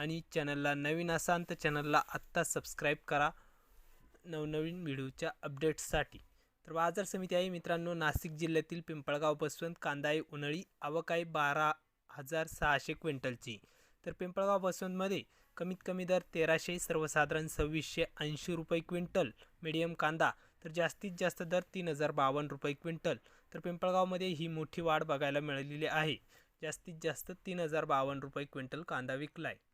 आणि चॅनलला नवीन असाल तर चॅनलला आत्ता सबस्क्राईब करा. नवनवीन व्हिडिओच्या अपडेट्ससाठी तर बाजार समिती आहे मित्रांनो नाशिक जिल्ह्यातील पिंपळगाव बसवंत कांदा आहे उन्हाळी आवक आहे बारा हजार सहाशे क्विंटलची. तर पिंपळगाव बसवंतमध्ये कमीत कमी दर तेराशे सर्वसाधारण सव्वीसशे ऐंशी रुपये क्विंटल. मिडियम कांदा तर जास्तीत जास्त दर तीन हजार बावन्न रुपये क्विंटल. तर पिंपळगावमध्ये ही मोठी वाढ बघायला मिळालेली आहे. जास्तीत जास्त तीन हजार बावन्न रुपये क्विंटल कांदा विकला आहे